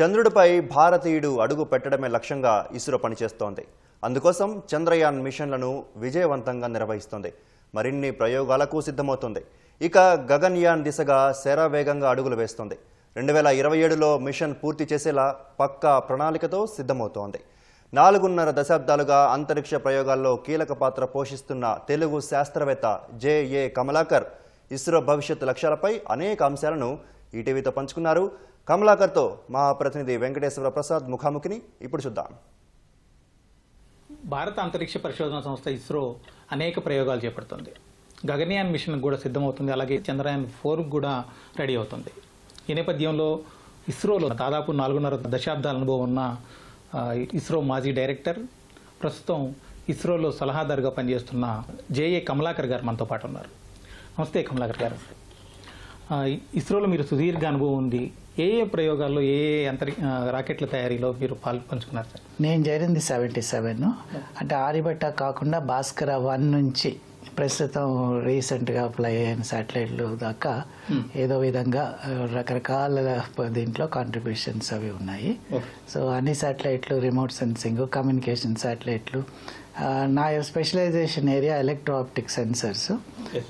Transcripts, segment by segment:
చంద్రుడిపై భారతీయుడు అడుగు పెట్టడమే లక్ష్యంగా ఇస్రో పనిచేస్తోంది. అందుకోసం చంద్రయాన్ మిషన్లను విజయవంతంగా నిర్వహిస్తోంది. మరిన్ని ప్రయోగాలకు సిద్ధమవుతుంది. ఇక గగన్యాన్ దిశగా శరవేగంగా అడుగులు వేస్తోంది. రెండు వేల ఇరవై ఏడులో మిషన్ పూర్తి చేసేలా పక్కా ప్రణాళికతో సిద్ధమవుతోంది. నాలుగున్నర దశాబ్దాలుగా అంతరిక్ష ప్రయోగాల్లో కీలక పాత్ర పోషిస్తున్న తెలుగు శాస్త్రవేత్త జేఏ కమలాకర్ ఇస్రో భవిష్యత్ లక్ష్యాలపై అనేక అంశాలను ఈటీవీతో పంచుకున్నారు. కమలాకర్తో మా ప్రతినిధి వెంకటేశ్వర ప్రసాద్ ముఖాముఖిని ఇప్పుడు చూద్దాం. భారత అంతరిక్ష పరిశోధన సంస్థ ఇస్రో అనేక ప్రయోగాలు చేపడుతుంది. గగనయాన్ మిషన్ కూడా సిద్ధమవుతుంది. అలాగే చంద్రయాన్ ఫోర్ కూడా రెడీ అవుతుంది. ఈ నేపథ్యంలో ఇస్రోలో దాదాపు నాలుగున్నర దశాబ్దాల అనుభవం ఉన్న ఇస్రో మాజీ డైరెక్టర్ ప్రస్తుతం ఇస్రోలో సలహాదారుగా పనిచేస్తున్న జేఏ కమలాకర్ గారు మనతో పాటు ఉన్నారు. నమస్తే కమలాకర్ గారు. ఇస్రోలో మీరు సుదీర్ఘ అనుభవం ఉంది. ఏ ఏ ప్రయోగాల్లో ఏ ఏ అంతరి రాకెట్ల తయారీలో మీరు పాలు పంచుకున్నారు సార్? నేను చేరింది సెవెంటీ సెవెన్. అంటే ఆర్యభట్ట కాకుండా భాస్కర వన్ నుంచి ప్రస్తుతం రీసెంట్గా అప్లై అయిన శాటిలైట్లు దాకా ఏదో విధంగా రకరకాల దీంట్లో కాంట్రిబ్యూషన్స్ అవి ఉన్నాయి. సో అన్ని శాటిలైట్లు రిమోట్ సెన్సింగ్ కమ్యూనికేషన్ శాటిలైట్లు నా specialization area electro optic sensors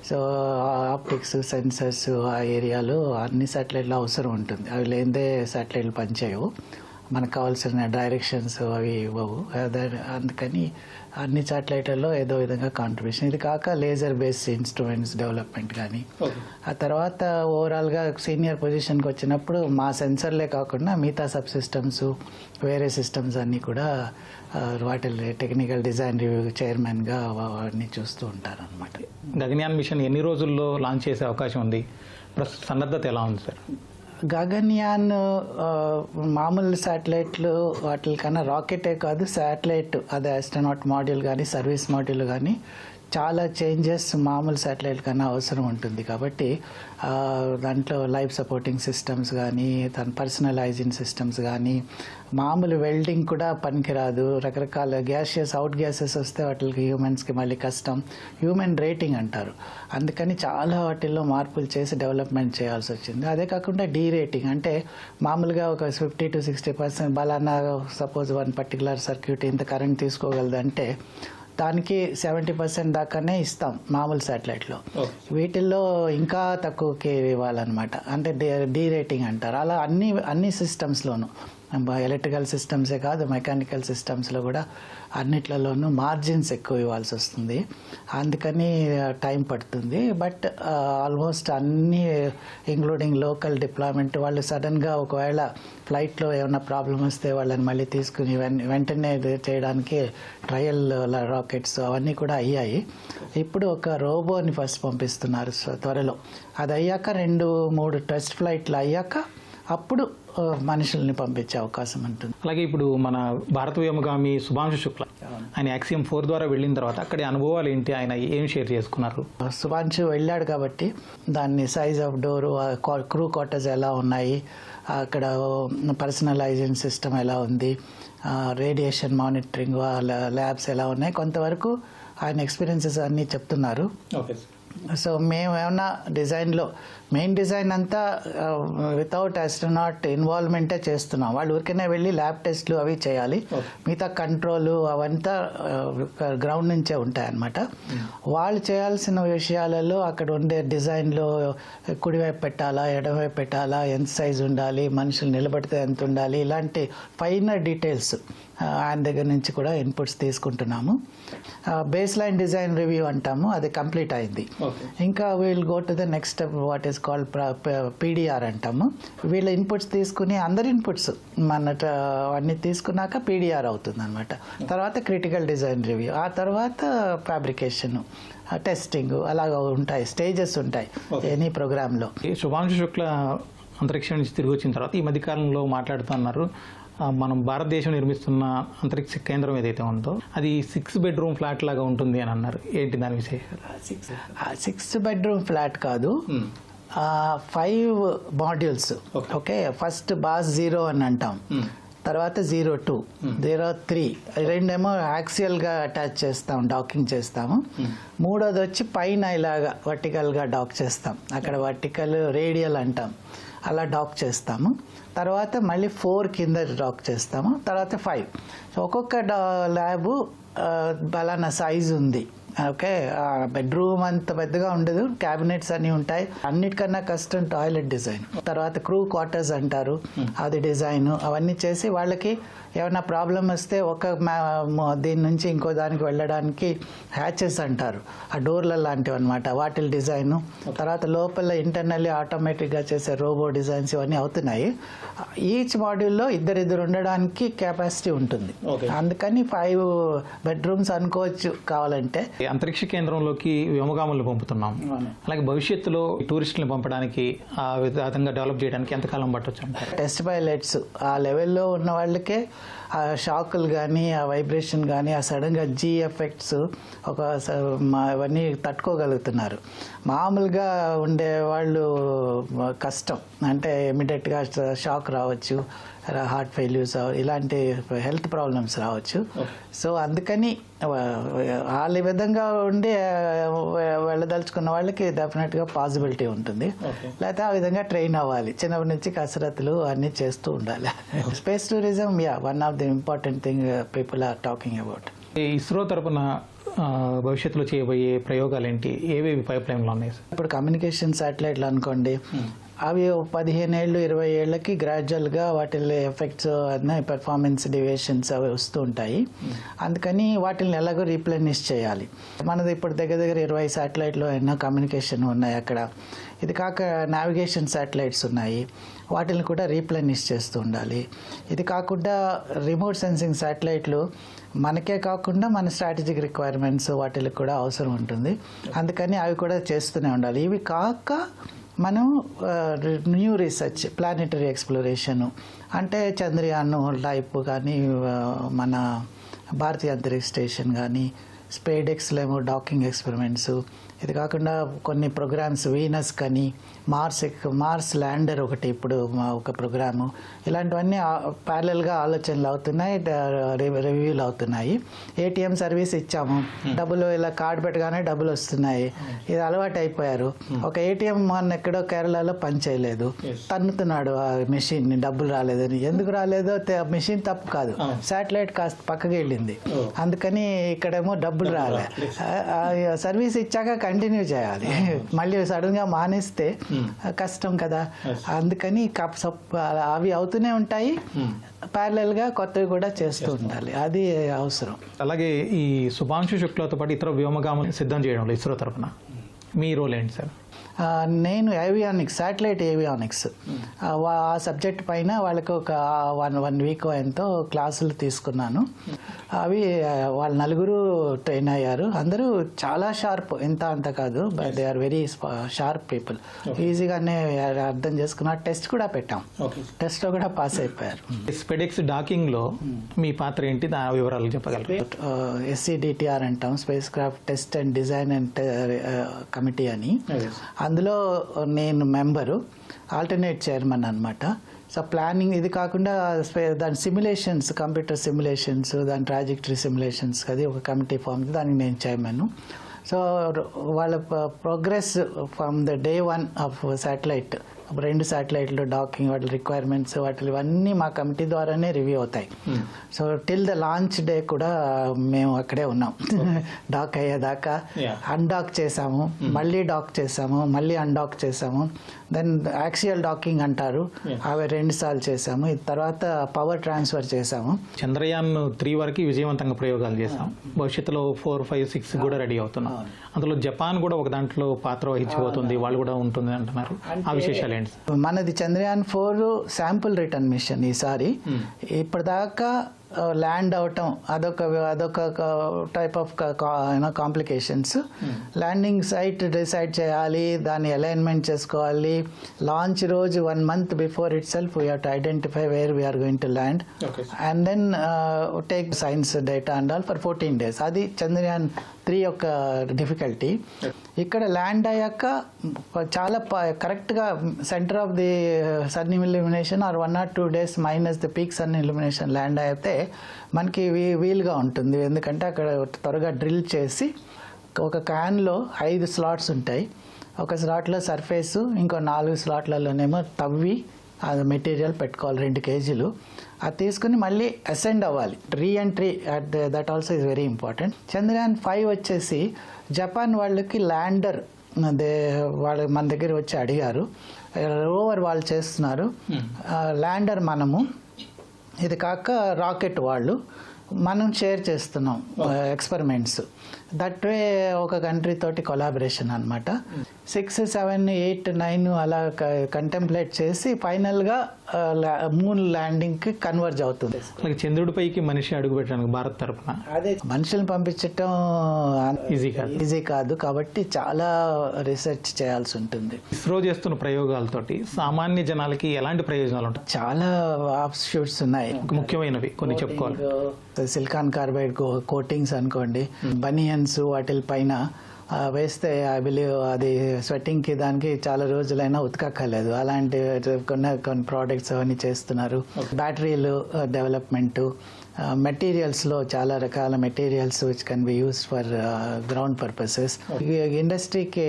so optics sensors ఆ ఏరియాలో అన్ని శాటిలైట్లు అవసరం ఉంటుంది. అవి లేనిదే శాటిలైట్లు పనిచేయవు. మనకు కావాల్సిన డైరెక్షన్స్ అవి ఇవ్వవు. అదే- అందుకని అన్ని శాటిలైట్లలో ఏదో విధంగా కాంట్రిబ్యూషన్ ఇది కాక లేజర్ బేస్డ్ ఇన్స్ట్రుమెంట్స్ డెవలప్మెంట్ కానీ ఆ తర్వాత ఓవరాల్గా సీనియర్ పొజిషన్కి వచ్చినప్పుడు మా సెన్సర్లే కాకుండా మిగతా సబ్ సిస్టమ్స్ వేరే సిస్టమ్స్ అన్నీ కూడా వాటి టెక్నికల్ డిజైన్ రివ్యూ చైర్మన్గా అన్నీ చూస్తూ ఉంటారు అనమాట గగన్యాన్ మిషన్ ఎన్ని రోజుల్లో లాంచ్ చేసే అవకాశం ఉంది? ప్రస్తుత సన్నద్ధత ఎలా ఉంది సార్ గగన్యాన్ మామూలు శాటిలైట్లు వాటికన్నా రాకెటే కాదు శాటిలైట్ అదే ఆస్ట్రోనాట్ మాడ్యూల్ కానీ సర్వీస్ మాడ్యూల్ కానీ చాలా చేంజెస్ మామూలు శాటిలైట్ కన్నా అవసరం ఉంటుంది కాబట్టి దాంట్లో లైఫ్ సపోర్టింగ్ సిస్టమ్స్ కానీ తన పర్సనలైజింగ్ సిస్టమ్స్ కానీ మామూలు వెల్డింగ్ కూడా పనికిరాదు. రకరకాల గ్యాసెస్ అవుట్ గ్యాసెస్ వస్తే వాటికి హ్యూమన్స్కి మళ్ళీ కష్టం. హ్యూమన్ రేటింగ్ అంటారు. అందుకని చాలా వాటిల్లో మార్పులు చేసి డెవలప్మెంట్ చేయాల్సి వచ్చింది. అదే కాకుండా డీ రేటింగ్ అంటే మామూలుగా ఒక ఫిఫ్టీ టు సిక్స్టీ పర్సెంట్ బలానా సపోజ్ వన్ పర్టికులర్ సర్క్యూట్ ఇంత కరెంట్ తీసుకోగలదంటే దానికి సెవెంటీ పర్సెంట్ దాకానే ఇస్తాం మామూలు శాటిలైట్లో వీటిల్లో ఇంకా తక్కువకి ఇవ్వాలన్నమాట. అంటే డీ రేటింగ్ అంటారు. అలా అన్ని అన్ని సిస్టమ్స్లోనూ. ఎలక్ట్రికల్ సిస్టమ్సే కాదు మెకానికల్ సిస్టమ్స్లో కూడా అన్నిట్లలోనూ మార్జిన్స్ ఎక్కువ ఇవ్వాల్సి వస్తుంది. అందుకని టైం పడుతుంది. బట్ ఆల్మోస్ట్ అన్ని ఇంక్లూడింగ్ లోకల్ డిప్లాయ్మెంట్ వాళ్ళు సడన్గా ఒకవేళ ఫ్లైట్లో ఏమైనా ప్రాబ్లం వస్తే వాళ్ళని మళ్ళీ తీసుకుని వెన్- వెంటనే చేయడానికి ట్రయల్ రాకెట్స్ అవన్నీ కూడా అయ్యాయి. ఇప్పుడు ఒక రోబోని ఫస్ట్ పంపిస్తున్నారు త్వరలో. అది అయ్యాక రెండు మూడు టెస్ట్ ఫ్లైట్లు అయ్యాక అప్పుడు మనుషుల్ని పంపించే అవకాశం ఉంటుంది. అలాగే ఇప్పుడు మన భారత వ్యోమగామి శుభాంశు శుక్ల ఆయన యాక్సియం ఫోర్ ద్వారా వెళ్ళిన తర్వాత అక్కడి అనుభవాలు ఏంటి? ఆయన ఏం షేర్ చేసుకున్నారు? సుభాంశు వెళ్ళాడు కాబట్టి దాన్ని size of door crew quarters ఎలా ఉన్నాయి అక్కడ పర్సనలైజింగ్ సిస్టమ్ ఎలా ఉంది రేడియేషన్ మానిటరింగ్ ల్యాబ్స్ ఎలా ఉన్నాయి కొంతవరకు ఆయన ఎక్స్పీరియన్సెస్ అన్నీ చెప్తున్నారు. ఓకే సో మేము ఏమన్నా డిజైన్లో మెయిన్ డిజైన్ అంతా వితౌట్ ఆస్ట్రోనాట్ ఇన్వాల్వ్మెంటే చేస్తున్నాం. వాళ్ళు ఊరికనే వెళ్ళి ల్యాబ్ టెస్ట్లు అవి చేయాలి. మిగతా కంట్రోల్ అవంతా గ్రౌండ్ నుంచే ఉంటాయన్నమాట. వాళ్ళు చేయాల్సిన విషయాలలో అక్కడ ఉండే డిజైన్లో కుడివైపు పెట్టాలా ఎడమవైపు పెట్టాలా ఎంత సైజు ఉండాలి మనుషులు నిలబడితే ఎంత ఉండాలి ఇలాంటి ఫైనర్ డీటెయిల్స్ ఆయన దగ్గర నుంచి కూడా ఇన్పుట్స్ తీసుకుంటున్నాము. బేస్ లైన్ డిజైన్ రివ్యూ అంటాము. అది కంప్లీట్ అయింది. ఇంకా we'll go to the next step what is called PDR అంటాము. వీళ్ళ ఇన్పుట్స్ తీసుకుని అందరి ఇన్పుట్స్ మన అన్ని తీసుకున్నాక పీడిఆర్ అవుతుంది అనమాట తర్వాత క్రిటికల్ డిజైన్ రివ్యూ ఆ తర్వాత ఫ్యాబ్రికేషన్ టెస్టింగ్ అలాగ ఉంటాయి. స్టేజెస్ ఉంటాయి ఎనీ ప్రోగ్రాంలో ఈ శుభాంశు శుక్ల అంతరిక్షం నుంచి తిరిగి వచ్చిన తర్వాత ఈ మధ్యకాలంలో మాట్లాడుతున్నారు ఆ, మనం భారతదేశం నిర్మిస్తున్న అంతరిక్ష కేంద్రం ఏదైతే ఉందో అది సిక్స్ బెడ్రూమ్ ఫ్లాట్ లాగా ఉంటుంది అని అన్నారు. ఏంటి దాని విశేషాలు? సిక్స్ బెడ్రూమ్ ఫ్లాట్ కాదు. Five modules okay first boss zero అని అంటాం. తర్వాత జీరో టూ జీరో త్రీ రెండేమో యాక్సియల్గా అటాచ్ చేస్తాం డాకింగ్ చేస్తాము. మూడోది వచ్చి పైన ఇలాగా వర్టికల్గా డాక్ చేస్తాం. అక్కడ వర్టికల్ రేడియల్ అంటాం. అలా డాక్ చేస్తాము. తర్వాత మళ్ళీ ఫోర్ కింద డాక్ చేస్తాము. తర్వాత ఫైవ్. సో ఒక్కొక్క డా ల్యాబు బలానా సైజు ఉంది. ఓకే? బెడ్రూమ్ అంత పెద్దగా ఉండదు. క్యాబినెట్స్ అన్ని ఉంటాయి. అన్నిటికన్నా కష్టం టాయిలెట్ డిజైన్. తర్వాత క్రూ క్వార్టర్స్ అంటారు. అది డిజైన్. అవన్నీ చేసి వాళ్ళకి ఏమైనా ప్రాబ్లం వస్తే ఒక దీని నుంచి ఇంకో దానికి వెళ్ళడానికి హ్యాచెస్ అంటారు. ఆ డోర్ల లాంటివి అనమాట వాటిల్ డిజైన్. తర్వాత లోపల ఇంటర్నల్లీ ఆటోమేటిక్గా చేసే రోబో డిజైన్స్ ఇవన్నీ అవుతున్నాయి. ఈచ్ మాడ్యూల్లో ఇద్దరిద్దరు ఉండడానికి కెపాసిటీ ఉంటుంది. అందుకని ఫైవ్ బెడ్రూమ్స్ అనుకోవచ్చు కావాలంటే. అంతరిక్ష కేంద్రంలోకి వ్యోమగాములను పంపుతున్నాం. అలాగే భవిష్యత్తులో టూరిస్టులను పంపడానికి ఆ విధంగా డెవలప్ చేయడానికి ఎంతకాలం పట్టొచ్చు అంటారు? టెస్ట్ పైలట్స్ ఆ లెవెల్లో ఉన్న వాళ్ళకే ఆ షాకులు కానీ ఆ వైబ్రేషన్ కానీ ఆ సడన్గా జీ ఎఫెక్ట్స్ ఒక అవన్నీ తట్టుకోగలుగుతున్నారు. మామూలుగా ఉండే వాళ్ళు కష్టం. అంటే ఇమీడియట్గా షాక్ రావచ్చు. హార్ట్ ఫెయిల్యూర్స్ ఇలాంటి హెల్త్ ప్రాబ్లమ్స్ రావచ్చు. సో అందుకని ఆ విధంగా ఉండి వెళ్ళదలుచుకున్న వాళ్ళకి డెఫినెట్గా పాసిబిలిటీ ఉంటుంది. లేకపోతే ఆ విధంగా ట్రైన్ అవ్వాలి. చిన్నప్పటి నుంచి కసరత్తులు అన్నీ చేస్తూ ఉండాలి. Space tourism yeah one of the important thing people are talking about ఈ ఇస్రో తరపున భవిష్యత్తులో చేయబోయే ప్రయోగాలు ఏంటి ఏవేవి పైప్ లైన్లో ఉన్నాయి? సార్ ఇప్పుడు కమ్యూనికేషన్ శాటిలైట్లు అనుకోండి. అవి పదిహేను ఏళ్ళు ఇరవై ఏళ్ళకి గ్రాడ్యువల్గా వాటిల్లో ఎఫెక్ట్స్ అన్న పెర్ఫార్మెన్స్ డివేషన్స్ అవి వస్తూ ఉంటాయి. అందుకని వాటిని ఎలాగో రీప్లెనిష్ చేయాలి. మనది ఇప్పుడు దగ్గర దగ్గర ఇరవై శాటిలైట్లు ఎన్నో కమ్యూనికేషన్ ఉన్నాయి అక్కడ. ఇది కాక నావిగేషన్ శాటిలైట్స్ ఉన్నాయి. వాటిని కూడా రీప్లెనిష్ చేస్తూ ఉండాలి. ఇది కాకుండా రిమోట్ సెన్సింగ్ శాటిలైట్లు మనకే కాకుండా మన స్ట్రాటజిక్ రిక్వైర్మెంట్స్ వాటికి కూడా అవసరం ఉంటుంది. అందుకని అవి కూడా చేస్తూనే ఉండాలి. ఇవి కాక మనం న్యూ రీసెర్చ్ ప్లానెటరీ ఎక్స్ప్లోరేషను అంటే చంద్రయాన్ టైప్ కానీ మన భారతీయ అంతరిక్ష స్టేషన్ కానీ స్పేడెక్స్లో ఏమో డాకింగ్ ఎక్స్పెరిమెంట్స్. ఇది కాకుండా కొన్ని ప్రోగ్రామ్స్ వీనస్ కానీ మార్స్ ఎక్- మార్స్ ల్యాండర్ ఒకటి ఇప్పుడు మా ఒక ప్రోగ్రాము. ఇలాంటివన్నీ ప్యారలల్గా ఆలోచనలు అవుతున్నాయి రివ్యూలు అవుతున్నాయి. ఏటీఎం సర్వీస్ ఇచ్చాము. డబ్బులు ఇలా కార్డు పెట్టగానే డబ్బులు వస్తున్నాయి. ఇది అలవాటు అయిపోయారు. ఒక ఏటీఎం మొన్న ఎక్కడో కేరళలో పని చేయలేదు. తన్నుతున్నాడు ఆ మెషిన్ డబ్బులు రాలేదని. ఎందుకు రాలేదో మెషిన్ తప్పు కాదు. శాటిలైట్ కాస్త పక్కకి వెళ్ళింది అందుకని ఇక్కడేమో డబ్బులు రాలే. సర్వీస్ ఇచ్చాక కంటిన్యూ చేయాలి. మళ్ళీ సడన్గా మానేస్తే కష్టం కదా. అందుకని కప్ సప్ అవి అవుతూనే ఉంటాయి. ప్యారలల్గా కొత్తవి కూడా చేస్తూ ఉండాలి. అది అవసరం. అలాగే ఈ శుభాంశు శుక్లతో పాటు ఇతర వ్యోమగాములు సిద్ధం చేయడంలో ఇస్రో తరపున. మీ రోల్ ఏంటి సార్ నేను ఏవియానిక్స్ శాటిలైట్ ఏవియానిక్స్ ఆ సబ్జెక్ట్ పైన వాళ్ళకి ఒక వన్ వన్ వీక్ ఎంతో క్లాసులు తీసుకున్నాను. అవి వాళ్ళ నలుగురు ట్రైన్ అయ్యారు. అందరూ చాలా షార్ప్ ఎంత అంత కాదు but they are very sharp people ఈజీగానే అర్థం చేసుకున్నారు. టెస్ట్ కూడా పెట్టాం. టెస్ట్లో కూడా పాస్ అయిపోయారు. స్పెడెక్స్ డాకింగ్లో మీ పాత్ర ఏంటి? వివరాలు చెప్పగలరు? ఎస్సీడిటిఆర్ అంటాం. Spacecraft test and design and committee అని. అందులో నేను మెంబరు ఆల్టర్నేట్ చైర్మన్ అనమాట సో ప్లానింగ్ ఇది కాకుండా దాని సిమ్యులేషన్స్ కంప్యూటర్ సిమ్యులేషన్స్ దాని ట్రాజెక్టరీ సిమ్యులేషన్స్ అది ఒక కమిటీ ఫామ్ దానికి నేను చైర్మన్ సో వాళ్ళ progress from the day one of satellite రెండు శాటిలైట్లు డాకింగ్ వాటి రిక్వైర్మెంట్స్ వాటి ఇవన్నీ మా కమిటీ ద్వారానే రివ్యూ అవుతాయి. So till the launch day కూడా మేము అక్కడే ఉన్నాం. డాక్ అయ్యేదాకా. అన్డాక్ చేసాము. మళ్ళీ డాక్ చేసాము. మళ్ళీ అన్డాక్ చేసాము. దెన్ యాక్సియల్ డాకింగ్ అంటారు. అవి రెండు సార్లు చేసాము. తర్వాత పవర్ ట్రాన్స్ఫర్ చేసాము. చంద్రయాన్ త్రీ వరకు విజయవంతంగా ప్రయోగాలు చేసాం. భవిష్యత్తులో ఫోర్ ఫైవ్ సిక్స్ కూడా రెడీ అవుతున్నాం. అందులో జపాన్ కూడా ఒక దాంట్లో పాత్ర వహించబోతుంది. వాళ్ళు కూడా ఉంటుంది అంటున్నారు. ఆ విశేషాలు సార్? మనది Chandrayaan four sample return mission ఈసారి. ఇప్పటిదాకా ల్యాండ్ అవటం అదొక అదొక type of complications landing site decide చేయాలి దాన్ని అలైన్మెంట్ చేసుకోవాలి. లాంచ్ రోజు one month before itself we to identify where we are going to land and then take science data and all for fourteen days అది Chandrayaan three యొక్క difficulty ఇక్కడ land అయ్యాక చాలా కరెక్ట్గా centre of the sun illumination or one or two days minus the peak sun illumination land అయితే మనకి we వీలుగా ఉంటుంది. ఎందుకంటే అక్కడ త్వరగా డ్రిల్ చేసి ఒక క్యాన్లో ఐదు స్లాట్స్ ఉంటాయి. ఒక స్లాట్లో సర్ఫేస్ ఇంకో నాలుగు స్లాట్లలోనేమో తవ్వి అది మెటీరియల్ పెట్టుకోవాలి రెండు కేజీలు. అది తీసుకుని మళ్ళీ అసెండ్ అవ్వాలి. Reentry at that also is very important Chandrayaan five వచ్చేసి జపాన్ వాళ్ళకి ల్యాండర్ అదే వాళ్ళు మన దగ్గర వచ్చి అడిగారు. రోవర్ వాళ్ళు చేస్తున్నారు. ల్యాండర్ మనము. ఇది కాక రాకెట్ వాళ్ళు. మనం షేర్ చేస్తున్నాం ఎక్స్పెరిమెంట్స్ దట్ వే ఒక కంట్రీ తోటి కొలాబరేషన్ అనమాట సిక్స్ సెవెన్ ఎయిట్ నైన్ అలా కంటెంప్లేట్ చేసి ఫైనల్గా మూన్ ల్యాండింగ్కి కన్వర్జ్ అవుతుంది. చంద్రుడిపైకి మనిషి అడుగు పెట్టడానికి భారత్ తరపున అదే. మనుషులను పంపించటం ఈజీ కాదు. ఈజీ కాదు కాబట్టి చాలా రీసెర్చ్ చేయాల్సి ఉంటుంది. ఇస్రో చేస్తున్న ప్రయోగాలతోటి సామాన్య జనాలకి ఎలాంటి ప్రయోజనాలు ఉంటాయి? చాలా ఆఫ్ షూట్స్ ఉన్నాయి. ముఖ్యమైనవి కొన్ని చెప్పుకోవాలి. సిలికాన్ కార్బైడ్ కోటింగ్స్ అనుకోండి. బనియన్స్ వాటి పైన వేస్తే ఐ బిలీవ్ అది స్వెట్టింగ్కి దానికి చాలా రోజులైనా ఉతకక్కర్లేదు. అలాంటి కొన్ని కొన్ని ప్రోడక్ట్స్ అవన్నీ చేస్తున్నారు. బ్యాటరీలు డెవలప్మెంట్ మెటీరియల్స్లో చాలా రకాల materials which can be used for ground purposes ఇండస్ట్రీకి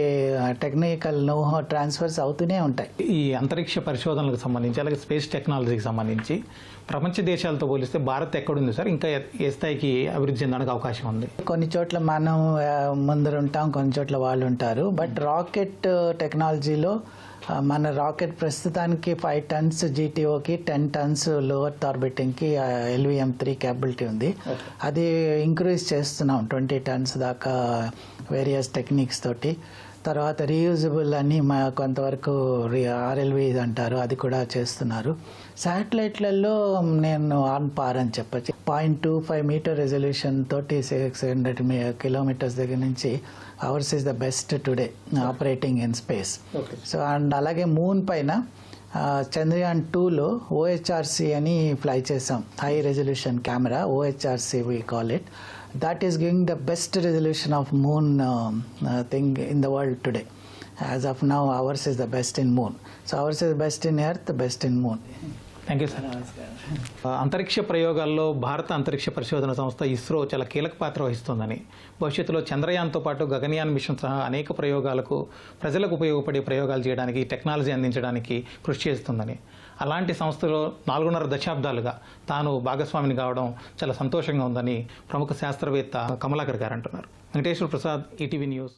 టెక్నికల్ నో ట్రాన్స్ఫర్స్ అవుతూనే ఉంటాయి. ఈ అంతరిక్ష పరిశోధనలకు సంబంధించి అలాగే స్పేస్ టెక్నాలజీకి సంబంధించి ప్రపంచ దేశాలతో పోలిస్తే భారత్ ఎక్కడుంది సార్? ఇంకా ఏ- స్థాయికి అభివృద్ధి చెందడానికి అవకాశం ఉంది? కొన్ని చోట్ల మనం ఆ, ముందర ఉంటాం కొన్ని చోట్ల వాళ్ళు ఉంటారు బట్ రాకెట్ టెక్నాలజీలో మన రాకెట్ ప్రస్తుతానికి ఫైవ్ టన్స్ జీటీఓకి టెన్ టన్స్ లోవర్ ఆర్బిటింగ్కి ఎల్విఎం త్రీ క్యాపబిలిటీ ఉంది. అది ఇంక్రీజ్ చేస్తున్నాం ట్వంటీ టన్స్ దాకా వేరియస్ టెక్నిక్స్ తోటి. తర్వాత రీయూజబుల్ అని మా కొంతవరకు ఆర్ఎల్వి అంటారు అది కూడా చేస్తున్నారు. శాటిలైట్లలో నేను ఆన్ పార్ అని చెప్పచ్చు. Point two five metre resolution తోటి సిక్స్ హండ్రెడ్ కిలోమీటర్స్ దగ్గర నుంచి ours is the best today operating in space so and అలాగే మూన్ పైన చంద్రయాన్ టూలో ఓహెచ్ఆర్సి అని ఫ్లై చేసాం high resolution camera OHRC we call it that is giving the best resolution of moon thing in the world today as of now ours is the best in moon so ours is best in earth best in moon thank you sir అంతరిక్ష ప్రయోగాల్లో భారత అంతరిక్ష పరిశోధన సంస్థ ఇస్రో చాలా కీలక పాత్ర వహిస్తుందని. భవిష్యత్తులో చంద్రయాన్తో పాటు గగనయాన్ మిషన్ సహా అనేక ప్రయోగాలకు ప్రజలకు ఉపయోగపడే ప్రయోగాలు చేయడానికి టెక్నాలజీ అందించడానికి కృషి చేస్తుందని. అలాంటి సంస్థలో నాలుగున్నర దశాబ్దాలుగా తాను భాగస్వామిని కావడం చాలా సంతోషంగా ఉందని ప్రముఖ శాస్త్రవేత్త కమలాకర్ గారు అంటున్నారు. వెంకటేశ్వర ప్రసాద్ ఈటీవీ న్యూస్.